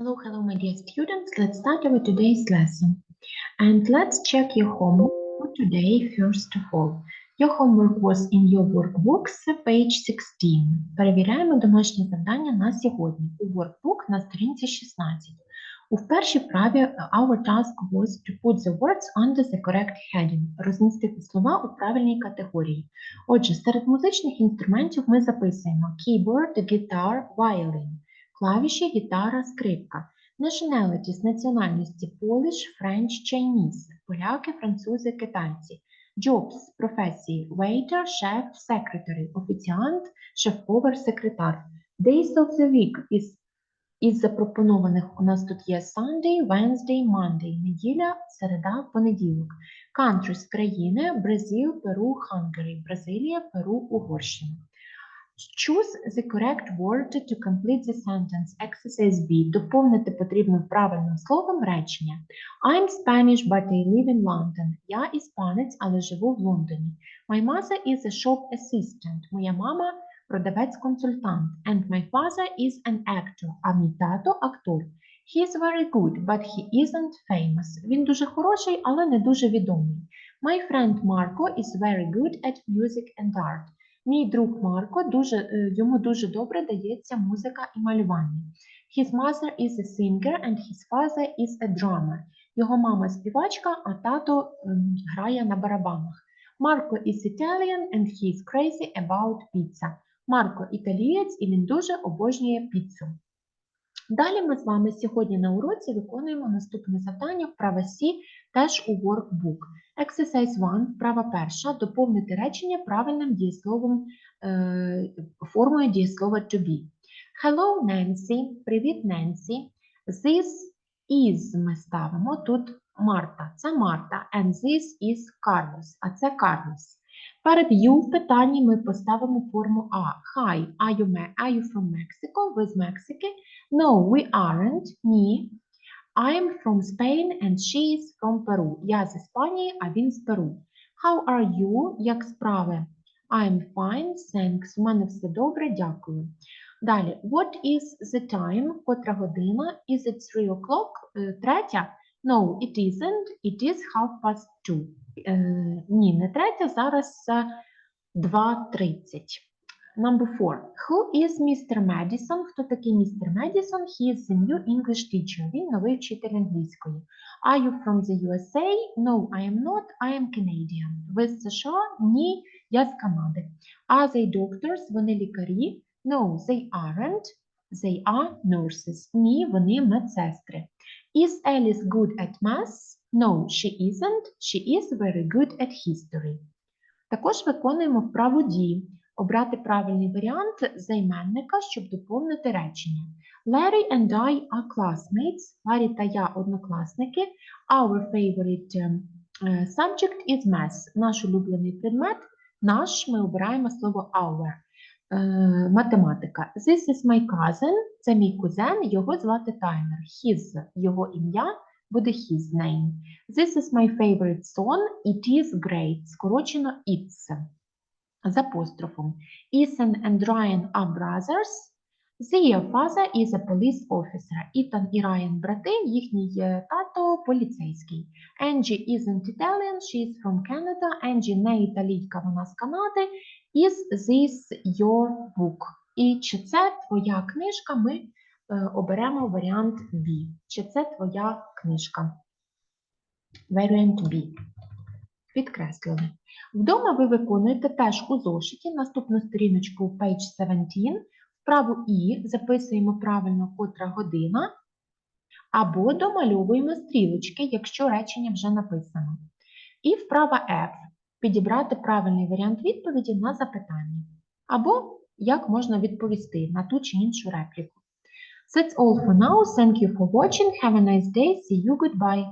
Hello, hello, my dear students. Let's start our today's lesson. And let's check your homework for today first of all. Your homework was in your workbooks, page 16. Перевіряємо домашнє завдання на сьогодні. У workbook на сторінці 16. У першій вправі uh, our task was to put the words under the correct heading. Розмістити слова у правильній категорії. Отже, серед музичних інструментів ми записуємо keyboard, guitar, violin клавіші, гітара, скрипка. Nationality з національності Polish, French, Chinese, поляки, французи, китайці. Jobs професії waiter, chef, secretary, офіціант, шеф-повар, секретар. Days of the week із, із запропонованих у нас тут є Sunday, Wednesday, Monday, неділя, середа, понеділок. Countries – країни, Бразил, Перу, Hungary, Бразилія, Перу, Угорщина. Choose the correct word to complete the sentence. Exercise B. Доповнити потрібним правильним словом речення. I'm Spanish, but I live in London. Я іспанець, але живу в Лондоні. My mother is a shop assistant. Моя мама продавець-консультант. And my father is an actor. А мій тато актор. He is very good, but he isn't famous. Він дуже хороший, але не дуже відомий. My friend Marco is very good at music and art. Мій друг Марко дуже е, йому дуже добре дається музика і малювання. His mother is a singer and his father is a drummer. Його мама співачка, а тато ем, грає на барабанах. Марко is Italian and he is crazy about pizza. Марко італієць і він дуже обожнює піцу. Далі ми з вами сьогодні на уроці виконуємо наступне завдання вправа Сі теж у workbook. Exercise 1, вправа перша, доповнити речення правильним дієсловом, е, формою дієслова to be. Hello, Nancy. Привіт, Ненсі. This is ми ставимо тут Марта. Це Марта. And this is Carlos. А це Карлос. Перед you в питанні ми поставимо форму А. Hi, are you, are you from Mexico? Ви з Мексики? No, we aren't. Ні. I'm from Spain and she is from Peru. Я з Іспанії, а він з Перу. How are you? Як справи? I'm fine, thanks. У мене все добре, дякую. Далі, what is the time? Котра година? Is it three o'clock? Е, Третя? No, it isn't. It is half past two. Е, ні, не третя, зараз е, 2.30. Number four. Who is Mr. Madison? Хто такий містер Madison? He is the new English teacher. Він новий вчитель англійської. Are you from the USA? No, I am not. I am Canadian. Ви з США? Ні, я з Канади. Are they doctors? Вони лікарі? No, they aren't. They are nurses. Ні, вони медсестри. Is Alice good at maths? No, she isn't. She is very good at history. Також виконуємо вправу дії. Обрати правильний варіант займенника, щоб доповнити речення. Larry and I are classmates. Ларі та я однокласники. Our favorite um, е, subject is math. Наш улюблений предмет. Наш ми обираємо слово our. Е, Математика. This is my cousin. Це мій кузен, його звати Таймер. His, його ім'я буде his name. This is my favorite song. It is great. Скорочено it's з апострофом. Ethan and Ryan are brothers. Their father is a police officer. Ітан і Райан брати, їхній е, тато поліцейський. Angie isn't Italian, she is from Canada. Angie не італійка, вона з Канади. Is this your book? І чи це твоя книжка? Ми е, оберемо варіант B. Чи це твоя книжка? Variant B. Підкреслили. Вдома ви виконуєте теж у зошиті наступну сторіночку page 17, вправу І записуємо правильно котра година, або домальовуємо стрілочки, якщо речення вже написано. І вправа F підібрати правильний варіант відповіді на запитання, або як можна відповісти на ту чи іншу репліку. That's all for now. Thank you for watching. Have a nice day. See you. Goodbye.